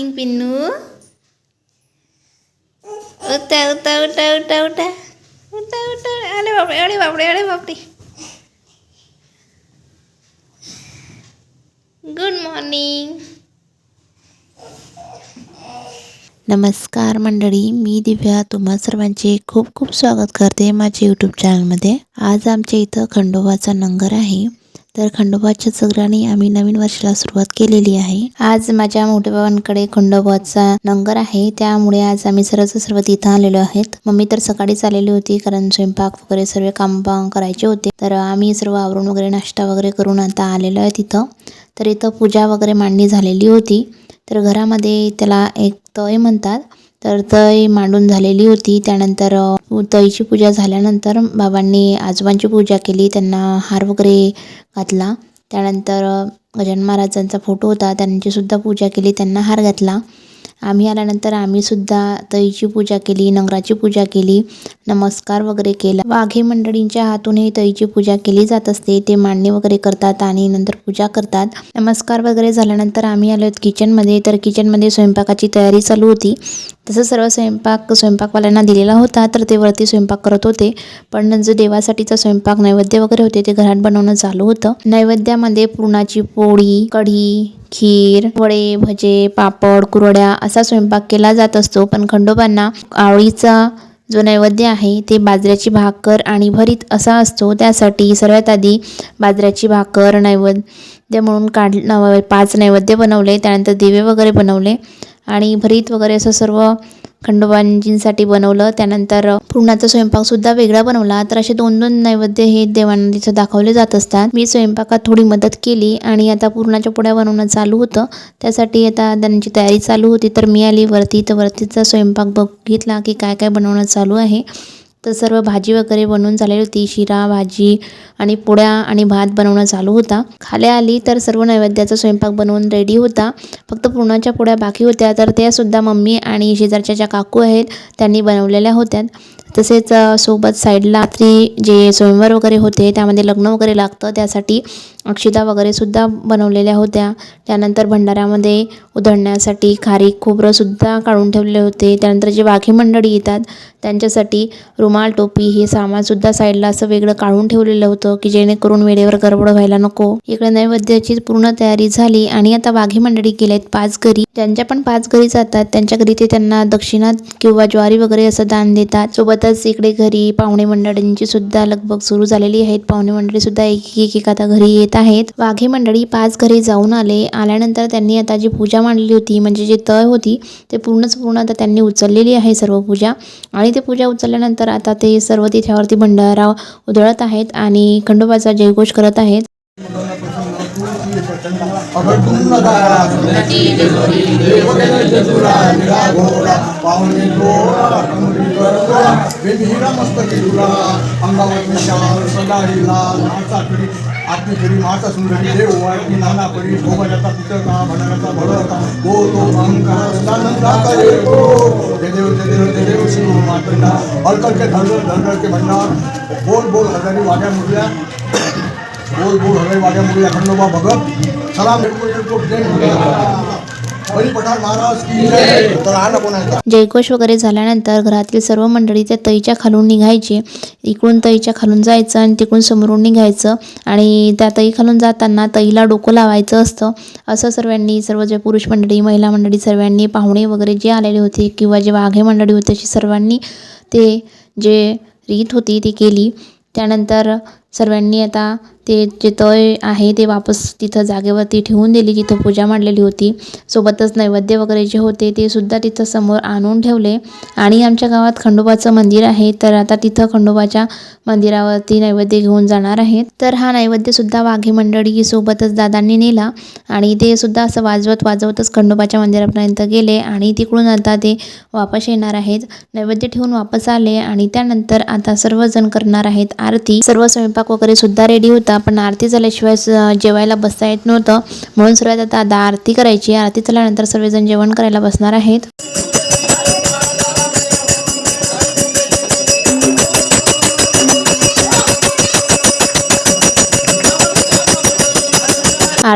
Morning Pinnu उठा उठा उठा उठा उठा उठा उठा अरे बापरे अरे बापरे अरे बापरे गुड मॉर्निंग नमस्कार मंडळी मी दिव्या. तुम्हा सर्वांचे खूप खूप स्वागत करते माझ्या यूट्यूब चॅनलमध्ये आज आमच्या इथं खंडोबाचा नंगर आहे. तर खंडोबाच्या सगळ्यांनी आम्ही नवीन वर्षाला सुरुवात केलेली आहे. आज माझ्या मोठ्या बाबांकडे खंडोबाचा नंगर आहे. त्यामुळे आज आम्ही सर्वच सर्व तिथं आलेलो आहेत. मम्मी तर सकाळीच आलेली होती कारण स्वयंपाक वगैरे सर्व काम करायचे होते. तर आम्ही सर्व आवरून वगैरे नाश्ता वगैरे करून आता आलेलो आहे तिथं. तर इथं पूजा वगैरे मांडणी झालेली होती. तर घरामध्ये त्याला एक तय म्हणतात. तर तई मांडून झालेली होती. त्यानंतर तईची पूजा झाल्यानंतर बाबांनी आजोबांची पूजा केली. त्यांना हार वगैरे घातला. त्यानंतर गजानन महाराजांचा फोटो होता. त्यांचीसुद्धा पूजा केली. त्यांना हार घातला. आम्ही आल्यानंतर आम्ही सुद्धा तईची पूजा केली नंगराची पूजा केली नमस्कार वगैरे केला. वाघे मंडळींच्या हातूनही तईची पूजा केली जात असते. ते मांडणी वगैरे करतात आणि नंतर पूजा करतात. नमस्कार वगैरे झाल्यानंतर आम्ही आलो किचनमध्ये. तर किचनमध्ये स्वयंपाकाची तयारी चालू होती. तसं सर्व स्वयंपाक स्वयंपाकवाल्यांना दिलेला होता तर ते वरती स्वयंपाक करत होते. पण जे देवासाठीचा स्वयंपाक नैवेद्य वगैरे होते ते घरात बनवणं चालू होतं. नैवेद्यामध्ये पुरणाची पोळी कढी खीर वडे भजे पापड कुरड्या असा स्वयंपाक केला जात असतो. पण खंडोबांना आवळीचा जो नैवेद्य आहे ते बाजऱ्याची भाकर आणि भरीत असा असतो. त्यासाठी सर्वात आधी बाजऱ्याची भाकर नैवेद्य म्हणून काढ पाच नैवेद्य बनवले. त्यानंतर दिवे वगैरे बनवले आणि भरीत वगैरे असं सर्व खंडोबांजींसाठी बनवलं. त्यानंतर पूर्णाचा स्वयंपाकसुद्धा वेगळा बनवला. तर असे दोन दोन नैवेद्य हे देवांना तिथं दाखवले जात असतात. मी स्वयंपाकात थोडी मदत केली आणि आता पूर्णाच्या पोळ्या बनवणं चालू होतं. त्यासाठी आता त्यांची तयारी चालू होती. तर मी आली वरती. तर वरतीचा स्वयंपाक बघितला की काय काय बनवणं चालू आहे. तर सर्व भाजी वगैरे बनवून झालेली होती. शिरा भाजी आणि पोळ्या आणि भात बनवणं चालू होता. खाली आली तर सर्व नैवेद्याचा स्वयंपाक बनवून रेडी होता. फक्त पुरणाच्या पोळ्या बाकी होत्या. तर त्या सुद्धा मम्मी आणि शेजारच्या ज्या काकू आहेत त्यांनी बनवलेल्या होत्या. तसेच सोबत साईडला रात्री जे स्वयंवर वगैरे होते त्यामध्ये लग्न वगैरे लागतं. त्यासाठी अक्षिता वगैरे सुद्धा बनवलेल्या होत्या. त्यानंतर भंडाऱ्यामध्ये उधळण्यासाठी खारीक खोबरंसुद्धा काढून ठेवलेले होते. त्यानंतर जे वाघी मंडळी येतात त्यांच्यासाठी रुमाल टोपी हे सामानसुद्धा साईडला असं वेगळं काढून ठेवलेलं होतं की जेणेकरून वेळेवर गडबड व्हायला नको. इकडे नैवेद्याची पूर्ण तयारी झाली आणि आता वाघी मंडळी गेलेत पाच घरी. ज्यांच्या पण पाच घरी जातात त्यांच्या घरी ते त्यांना दक्षिणा किंवा ज्वारी वगैरे असं दान देतात. सोबतच इकडे घरी पाहुणे मंडळींची सुद्धा लगबग सुरू झालेली आहेत. पाहुणे मंडळी सुद्धा एक एक एक आता घरी येत आहेत. वाघे मंडळी पाच घरी जाऊन आले. आल्यानंतर त्यांनी आता जी पूजा मांडली होती म्हणजे जे तळ होती ते पूर्णच पूर्ण आता त्यांनी उचललेली आहे सर्व पूजा. आणि ते पूजा उचलल्यानंतर आता ते सर्व तिथ्यावरती भंडारा उधळत आहेत आणि खंडोबाचा जयघोष करत आहेत. मस्तकी तुला अंगावर विशाल सदाही लाल मासा करी आपली करी मासा सुंदरी देव वाळकी नाना परी भोगाचा पितळका भंडाराचा भडका गो तो अहंकार सदानंदा करे गो शिव मातंडा के धडधड धडधड के भंडार बोल बोल हजारी वाड्या मुरल्या बोल बोल हजारी वाड्या मुरल्या खंडोबा भगत सलाम हरी पठार महाराज की जय। तर नको नाही जयघोष वगैरे झाल्यानंतर घरातील सर्व मंडळी त्या तईच्या खालून निघायचे. इकडून तईच्या खालून जायचं आणि तिकडून समोरून निघायचं. आणि त्या तई खालून जाताना तईला डोकं लावायचं असतं. असं सर्वांनी सर्व जे पुरुष मंडळी महिला मंडळी सर्वांनी पाहुणे वगैरे जे आलेले होते किंवा जे वाघे मंडळी होते अशी सर्वांनी ते जे रीत होती ती केली. त्यानंतर सर्वांनी आता ते जे तळ आहे ते वापस तिथं जागेवरती ठेवून दिली जिथं पूजा मांडलेली होती. सोबतच नैवेद्य वगैरे जे होते ते सुद्धा तिथं समोर आणून ठेवले. आणि आमच्या गावात खंडोबाचं मंदिर आहे तर आता तिथं खंडोबाच्या मंदिरावरती नैवेद्य घेऊन जाणार आहेत. तर हा नैवेद्यसुद्धा वाघे मंडळी सोबतच दादांनी नेला. आणि ते सुद्धा असं वाजवत वाजवतच खंडोबाच्या मंदिरापर्यंत गेले. आणि तिकडून आता ते वापस येणार आहेत. नैवेद्य ठेवून वापस आले. आणि त्यानंतर आता सर्वजण करणार आहेत आरती. सर्व स्वयंपाक वगैरे सुद्धा रेडी होता. पण आरती झाल्याशिवाय जेवायला बसता येत नव्हतं. म्हणून सर्वात आता आता आरती करायची. आरती झाल्यानंतर सर्वजण जेवण करायला बसणार आहेत.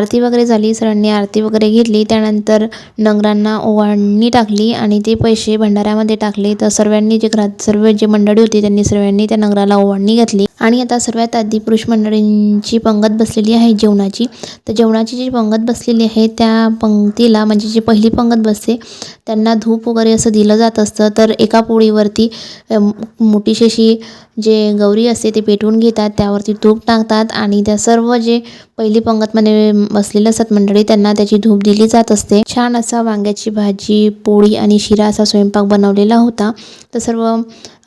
आरती वगैरे झाली सरांनी आरती वगैरे घेतली. त्यानंतर नंगरांना ओवाळणी टाकली आणि ते पैसे भंडाऱ्यामध्ये टाकले. तर सर्वांनी जे घरात सर्व जे मंडळी होती त्यांनी सर्वांनी त्या नंगराला ओवाळणी घातली. आणि आता सर्वात आधी पुरुष मंडळींची पंगत बसलेली आहे जेवणाची. तर जेवणाची जी पंगत बसलेली आहे त्या पंक्तीला म्हणजे जी पहिली पंगत बसते त्यांना धूप वगैरे असं दिलं जात असतं. तर एका पोळीवरती मोठीशी अशी जे गौरी असते ते पेटवून घेतात. त्यावरती तूप टाकतात आणि त्या सर्व जे पहिली पंगतमध्ये बसलेले असतात मंडळी त्यांना त्याची धूप दिली जात असते. छान असा वांग्याची भाजी पोळी आणि शिरा असा स्वयंपाक बनवलेला होता. तर सर्व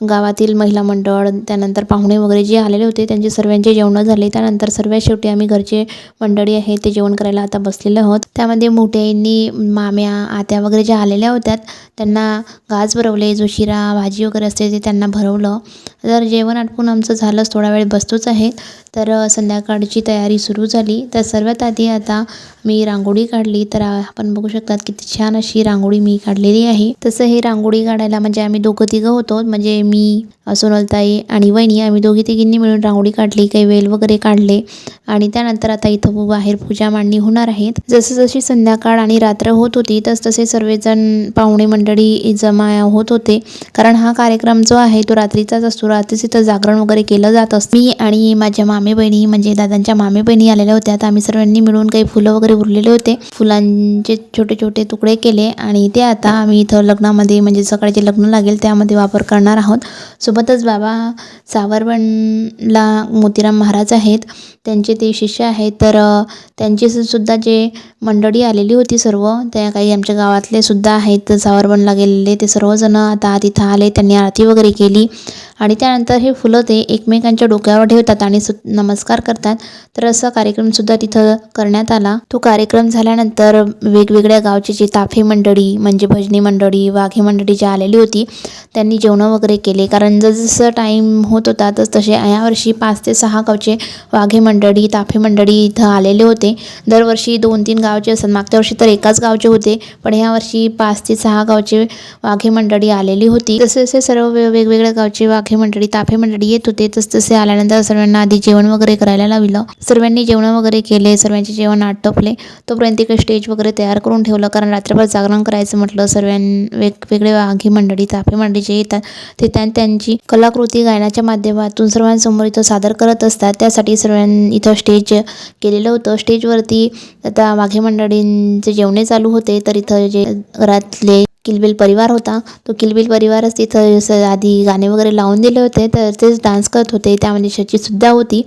गावातील महिला मंडळ त्यानंतर पाहुणे वगैरे जे आलेले होते त्यांचे सर्वांचे जेवणं झाले. त्यानंतर सर्वात शेवटी आम्ही घरचे मंडळी आहे ते जेवण करायला आता बसलेलो आहोत. त्यामध्ये मोठ्यांनी माम्या आत्या वगैरे ज्या आलेल्या होत्या त्यांना गाज भरवले. जो शिरा भाजी वगैरे असते ते त्यांना भरवलं. तर जेवण आटपून आमचं झालंच थोडा वेळ बसतोच आहे. तर संध्याकाळची तयारी सुरू झाली. तर सर्वात आधी आता मी रांगोळी काढली तर आपण बघू शकतात किती छान अशी रांगोळी मी काढलेली आहे. तसं हे रांगोळी काढायला म्हणजे आम्ही दोघं तिघं होतो. म्हणजे मी सोनलताई आणि वहिनी आम्ही दोघी तिघींनी मिळून रांगोळी काढली काही वेल वगैरे काढले. आणि त्यानंतर आता इथं बाहेर पूजा मांडणी होणार आहेत. जसं जशी संध्याकाळ आणि रात्र होत होती तस तसे सर्वजण पाहुणे मंडळी जमा होत होते. कारण हा कार्यक्रम जो आहे तो रात्रीचाच असतो. रात्रीच इथं जागरण वगैरे केलं जात असतं. मी आणि माझ्या मामे बहिणी म्हणजे दादांच्या मामे बहिणी आलेल्या होत्या. तर आम्ही सर्वांनी मिळून काही फुलं वगैरे उरलेले होते. फुलांचे छोटे छोटे तुकडे केले आणि ते आता आम्ही इथं लग्नामध्ये म्हणजे सकाळचे लग्न लागेल त्यामध्ये वापर करणार आहोत. सोबतच बाबा सावरवणला मोतीराम महाराज आहेत. त्यांचे ते शिष्य आहेत. तर त्यांचे त्यांची सुद्धा जे मंडळी आलेली होती सर्व त्या काही आमच्या गावातले सुद्धा आहेत. सावरवणला गेलेले ते सर्वजण आता तिथं आले. त्यांनी आरती वगैरे केली. आणि त्यानंतर हे फुलं ते एकमेकांच्या डोक्यावर ठेवतात आणि सु नमस्कार करतात. तर असा कार्यक्रमसुद्धा तिथं करण्यात आला. तो कार्यक्रम झाल्यानंतर वेगवेगळ्या गावची जी ताफे मंडळी म्हणजे भजनी मंडळी वाघे मंडळी जी आलेली होती त्यांनी जेवणं वगैरे केले. कारण जसं टाईम होत होता तस तसे यावर्षी पाच ते सहा गावचे वाघे मंडळी ताफे मंडळी इथं आलेले होते. दरवर्षी दोन तीन गावचे असतात. मागच्या वर्षी तर एकाच गावचे होते पण यावर्षी पाच ते सहा गावचे वाघे मंडळी आलेली होती. तसे जसे सर्व वेगवेगळ्या गावचे वाघे मंडळी ताफे मंडळी येत होते. तस तसे आल्यानंतर सर्वांना आधी जेवण वगैरे करायला लावलं. सर्वांनी जेवण वगैरे केले. सर्वांचे जेवण आटोपले. तोपर्यंत इकडे स्टेज वगैरे तयार करून ठेवलं कारण रात्रभर जागरण करायचं म्हटलं सर्वां वेगवेगळे वाघी मंडळी ताफे मंडळी जे येतात ते त्या त्यांची कलाकृती गायनाच्या माध्यमातून सर्वांसमोर इथं सादर करत असतात. त्यासाठी सर्वां इथं स्टेज केलेलं होतं. स्टेजवरती आता वाघे मंडळींचे जेवणे चालू होते. तर इथं जे घरातले किलबिल परिवार होता तो किलबिल परिवारच तिथं आधी गाणे वगैरे लावून दिले होते. तर तेच डान्स करत होते. त्यामध्ये शची होती.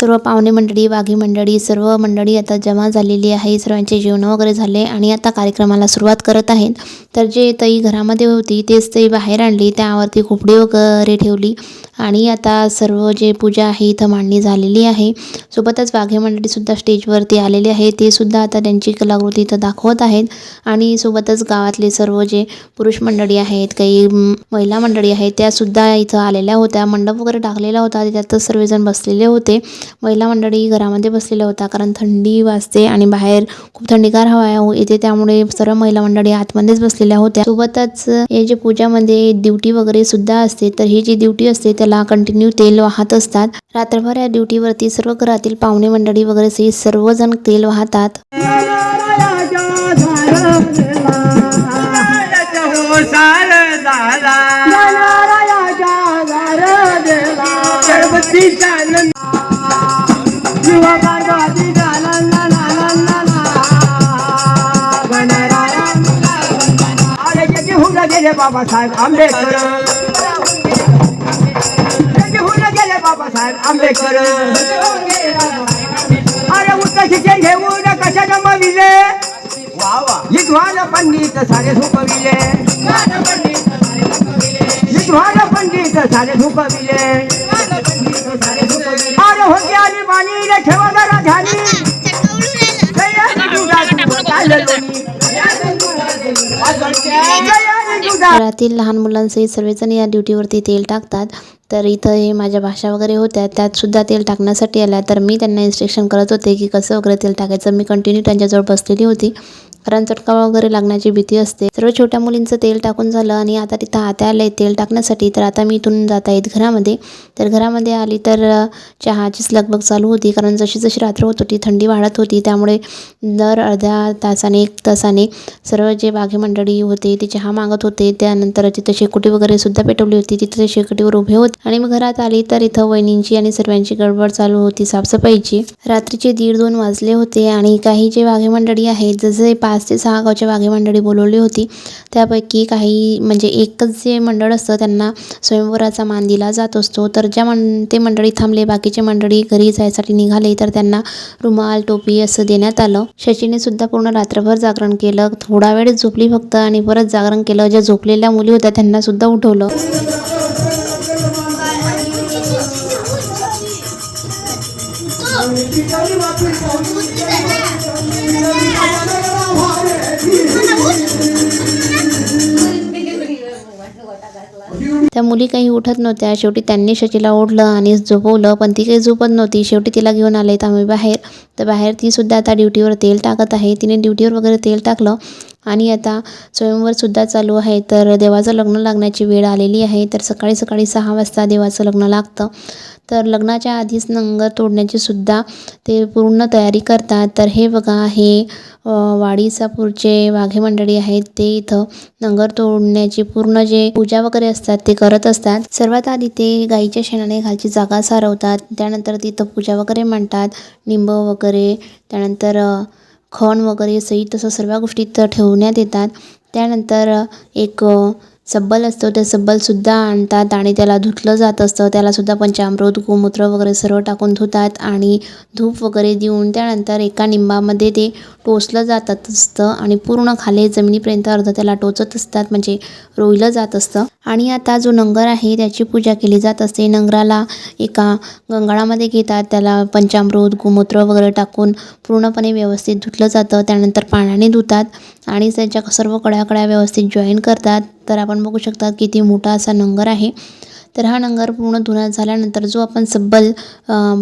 सर्व पाहुणे मंडळी वाघी मंडळी सर्व मंडळी आता जमा झालेली आहे. सर्वांचे जेवण वगैरे झाले आणि आता कार्यक्रमाला सुरुवात करत आहेत. तर जे तई घरामध्ये होती तेच तई बाहेर आणली. त्यावरती खोपडी वगैरे ठेवली आणि आता सर्व जे पूजा आहे इथं मांडणी झालेली आहे. सोबतच वाघे मंडळीसुद्धा स्टेजवरती आलेले आहे ते सुद्धा आता त्यांची कलाकृती इथं दाखवत आहेत. आणि सोबतच गावातले सर्व जे पुरुष मंडळी आहेत काही महिला मंडळी आहेत त्यासुद्धा इथं आलेल्या होत्या. मंडप वगैरे टाकलेला होता. त्यातच सर्वजण बसलेले होते. महिला मंडळी घरामध्ये बसलेल्या होत्या कारण थंडी वाजते आणि बाहेर खूप थंडीगार हवा आहे- येते त्यामुळे सर्व महिला मंडळी आतमध्येच बसलेल्या होत्या. सोबतच हे जे पूजामध्ये ड्युटी वगैरे सुद्धा असते तर ही जी ड्युटी असते त्याला कंटिन्यू तेल वाहत असतात. रात्रभर या ड्युटीवरती सर्व घरातील पाहुणे मंडळी वगैरे सर्वजण तेल वाहतात. हो हुन गेले बाबासाहेब आंबेडकर. गेले बाबासाहेब आंबेडकर. अरे उत्तर शिक्षण घेऊन कशा गमविले विद्वान पंडित सारे झोपविले विद्वान पंडित सारे झोपविले अरे होते आणि ठेवा जरा ध्यानी घरातील लहान मुलांसहित सर्वजण या ड्युटीवरती तेल टाकतात. तर इथं हे माझ्या भाषा वगैरे होत्या त्यात सुद्धा तेल टाकण्यासाठी आल्या. तर मी त्यांना इन्स्ट्रक्शन करत होते की कसं वगैरे तेल टाकायचं. मी कंटिन्यू त्यांच्याजवळ बसलेली होती. कारण चटका वगैरे लागण्याची भीती असते. सर्व छोट्या मुलींचं तेल टाकून झालं आणि आता तिथं हाता आलं आहे तेल टाकण्यासाठी. तर आता मी इथून जात आहेत घरामध्ये. तर घरामध्ये आली तर चहाचीच लगबग चालू होती. कारण जशी जशी रात्र होत होती थंडी वाढत होती. त्यामुळे दर अर्ध्या तासाने एक तासाने सर्व जे बाघे मंडळी होते ते चहा मागत होते. त्यानंतर तिथं शेकोटी वगैरे सुद्धा पेटवली होती. तिथे शेकोटीवर उभे होते. आणि मग घरात आली तर इथं वहिनींची आणि सर्वांची गडबड चालू होती साफसफाईची. रात्रीचे दीड दोन वाजले होते आणि काही जे वाघे मंडळी आहेत जसे पाच ते सहा गावच्या वाघे मंडळी बोलवली होती. त्यापैकी काही म्हणजे एकच जे मंडळ असतं त्यांना स्वयंवराचा मान दिला जात असतो. तर ज्या मं ते मंडळी थांबले बाकीचे मंडळी घरी जायसाठी निघाले तर त्यांना रुमाल टोपी असं देण्यात आलं. शशीने सुद्धा पूर्ण रात्रभर जागरण केलं. थोडा वेळ झोपली फक्त आणि परत जागरण केलं. ज्या झोपलेल्या मुली होत्या त्यांना सुद्धा उठवलं. त्या मुली काही उठत नव्हत्या. शेवटी त्यांनी शचीला ओढलं आणि झोपवलं पण ती काही झोपत नव्हती. शेवटी तिला घेऊन आले. आम्ही बाहेर. तर बाहेर ती सुद्धा आता ड्युटीवर तेल टाकत आहे. तिने ड्युटीवर वगैरे तेल टाकलं. आणि आता स्वयंवरसुद्धा चालू आहे. तर देवाचं लग्न लागण्याची वेळ आलेली आहे. तर सकाळी सकाळी सहा वाजता देवाचं लग्न लागतं. तर लग्नाच्या आधीच नंगर तोडण्याची सुद्धा ते पूर्ण तयारी करतात. तर हे बघा हे वाडीसापूरचे वाघे मंडळी आहेत. ते इथं नंगर तोडण्याची पूर्ण जे पूजा वगैरे असतात ते करत असतात. सर्वात आधी ते गाईच्या शेणाने खालची जागा सारवतात. त्यानंतर तिथं पूजा वगैरे मांडतात. निंब वगैरे. त्यानंतर खण वगैरे सई तसं सर्व गोष्टी इथं ठेवण्यात येतात. त्यानंतर एक सब्बल असतो ते सब्बलसुद्धा आणतात आणि त्याला धुतलं जात असतं. त्यालासुद्धा पंचामृत गोमूत्र वगैरे सर्व टाकून धुतात आणि धूप वगैरे देऊन त्यानंतर एका निंबामध्ये ते टोचलं जातात असतं आणि पूर्ण खाली जमिनीपर्यंत अर्ध त्याला टोचत असतात म्हणजे रोईलं जात असतं. आणि आता जो नंगर आहे त्याची पूजा केली जात असते. नंगराला एका गंगाळामध्ये घेतात त्याला पंचामृत गोमूत्र वगैरे टाकून पूर्णपणे व्यवस्थित धुतलं जातं. त्यानंतर पाण्याने धुतात आणि त्याच्या सर्व कड्याकड्या व्यवस्थित जॉईन करतात. तर आपण बघू शकता किती मोठा असा नंगर आहे. तर हा नंगर पूर्ण धुण्यात झाल्यानंतर जो आपण सब्बल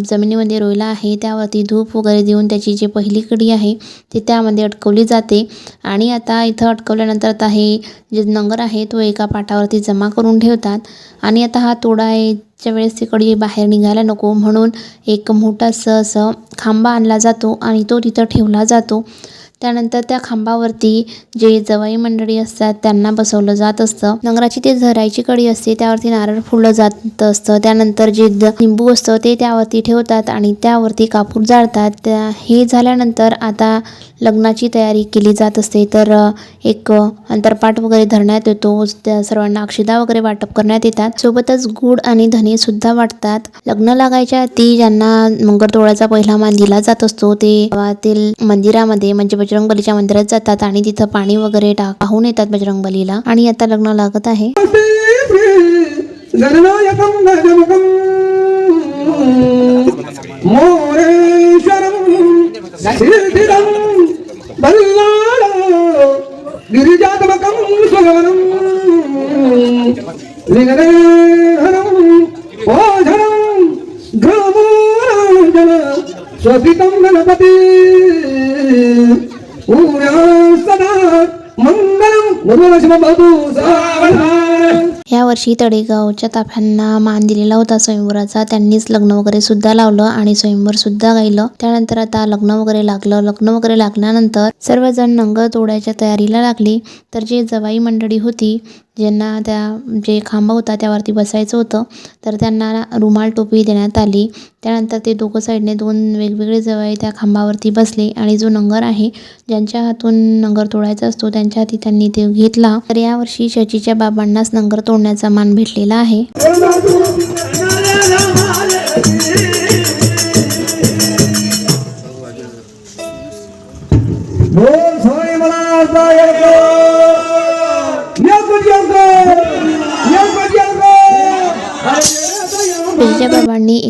जमिनीमध्ये रोयला आहे त्यावरती धूप वगैरे देऊन त्याची जी पहिली कडी आहे ती त्यामध्ये अडकवली जाते. आणि आता इथं अडकवल्यानंतर आता हे जे नंगर आहे तो एका पाटावरती जमा करून ठेवतात. आणि आता हा तोडायच्या वेळेस ती कडी बाहेर निघायला नको म्हणून एक मोठासं असं खांबा आणला जातो आणि तो तिथं ठेवला जातो. त्यानंतर त्या खांबावरती जे जवाई मंडळी असतात त्यांना बसवलं जात असतं. नंगराची ते झरायची कडी असते त्यावरती नारळ फुललं जात असतं. त्यानंतर जे लिंबू असतं ते त्यावरती ठेवतात आणि त्यावरती कापूर जाळतात. त्या हे झाल्यानंतर आता लग्नाची तयारी केली जात असते. तर एक अंतरपाठ वगैरे धरण्यात येतो. त्या सर्वांना अक्षिदा वगैरे वाटप करण्यात येतात. सोबतच गुड आणि धने सुद्धा वाटतात. लग्न लागायच्या आधी ज्यांना मंगळतोळ्याचा पहिला मान दिला जात असतो ते गावातील मंदिरामध्ये म्हणजे बजरंगबलीच्या मंदिरात जातात आणि तिथं पाणी वगैरे टाक येतात बजरंगबलीला. आणि आता लग्न लागत आहे. गिरिजात्मकं सुगमनं वर्षी तडेगावच्या ताफ्यांना मान दिलेला होता स्वयंवराचा. त्यांनीच लग्न वगैरे सुद्धा लावलं आणि स्वयंवर सुद्धा गायलं. त्यानंतर आता लग्न वगैरे लागलं. लग्न वगैरे लागल्यानंतर सर्वजण नंग तोडायच्या तयारीला लागली. तर जे जवाई मंडळी होती ज्यांना त्या जे खांब होता त्यावरती बसायचं होतं तर त्यांना रुमाल टोपी देण्यात आली. त्यानंतर ते दोघं साईडने दोन वेगवेगळे जवळ त्या खांबावरती बसले आणि जो नंगर आहे ज्यांच्या हातून नंगर तोडायचा असतो त्यांच्या हाती त्यांनी ते घेतला. तर यावर्षी शचीच्या बाबांनाच नंगर तोडण्याचा मान भेटलेला आहे.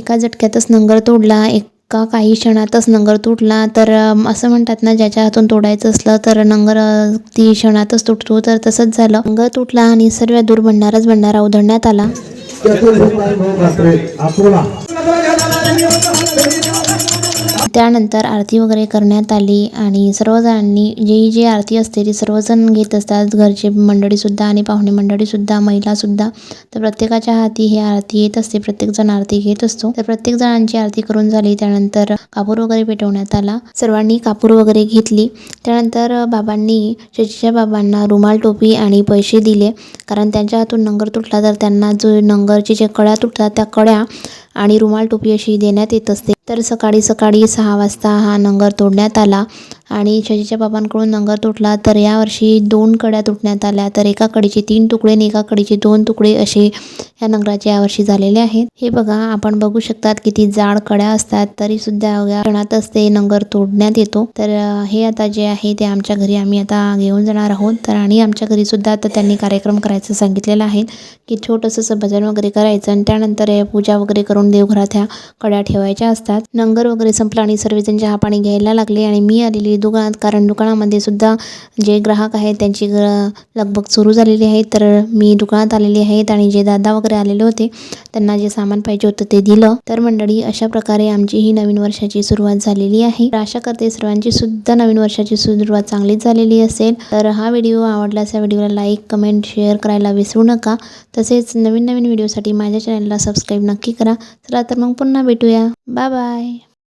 एका झटक्यातच नंगर तोडला एका काही क्षणातच नंगर तुटला. तर असं म्हणतात ना ज्याच्या हातून तोडायचं असलं तर नंगर ती क्षणातच तुटतो. तर तसंच झालं. नंगर तुटला आणि सर्व दूर भंडाराच भंडारा उधळण्यात आला. त्यानंतर आरती वगैरे करण्यात आली आणि सर्वजणांनी जी जी आरती असते ती सर्वजण घेत असतात. घरचे मंडळीसुद्धा आणि पाहुणे मंडळीसुद्धा महिलासुद्धा तर प्रत्येकाच्या हाती ही आरती येत असते. प्रत्येकजण आरती घेत असतो. तर प्रत्येक जणांची आरती करून झाली. त्यानंतर कापूर वगैरे पेटवण्यात आला. सर्वांनी कापूर वगैरे घेतली. त्यानंतर बाबांनी शशीच्या बाबांना रुमाल टोपी आणि पैसे दिले. कारण त्यांच्या हातून नंगर तुटला तर त्यांना जो नंगरची जे कळ्या तुटतात त्या कळ्या आणि रुमाल टोपी अशी देण्यात येत असते. तर सकाळी सकाळी सहा वाजता हा नंगर तोडण्यात आला. आणि शशीच्या बाबांकडून नंगर तुटला तर यावर्षी दोन कड्या तुटण्यात आल्या. तर एका कडीचे तीन तुकडे आणि एका कडीचे दोन तुकडे असे ह्या नंगराचे यावर्षी झालेले आहेत. हे बघा आपण बघू शकतात किती जाड कड्या असतात तरीसुद्धा अवघ्या क्षणातच ते नंगर तोडण्यात येतो. तर हे आता जे आहे ते आमच्या घरी आम्ही आता घेऊन जाणार आहोत. तर आणि आमच्या घरी सुद्धा आता त्यांनी कार्यक्रम करायचं सांगितलेलं आहे की छोटंसं भजन वगैरे करायचं आणि त्यानंतर पूजा वगैरे करून देवघरात ह्या कड्या ठेवायच्या असतात. नंगर वगैरे संपला आणि सर्वजण चहा पाणी घ्यायला लागले आणि मी आलेली दुकानात कारण दुकानामध्ये सुद्धा जे ग्राहक आहेत त्यांची ग लगबग सुरू झालेली आहे. तर मी दुकानात आलेली आहेत आणि जे दादा वगैरे आलेले होते त्यांना जे सामान पाहिजे होतं ते दिलं. तर मंडळी अशा प्रकारे आमची ही नवीन वर्षाची सुरुवात झालेली आहे. आशा करते सर्वांची सुद्धा नवीन वर्षाची सुरुवात चांगलीच झालेली असेल. तर हा व्हिडिओ आवडल्यास या व्हिडिओला लाईक कमेंट शेअर करायला विसरू नका. तसेच नवीन नवीन व्हिडिओसाठी माझ्या चॅनलला सबस्क्राईब नक्की करा. चला तर मग पुन्हा भेटूया. Bye bye.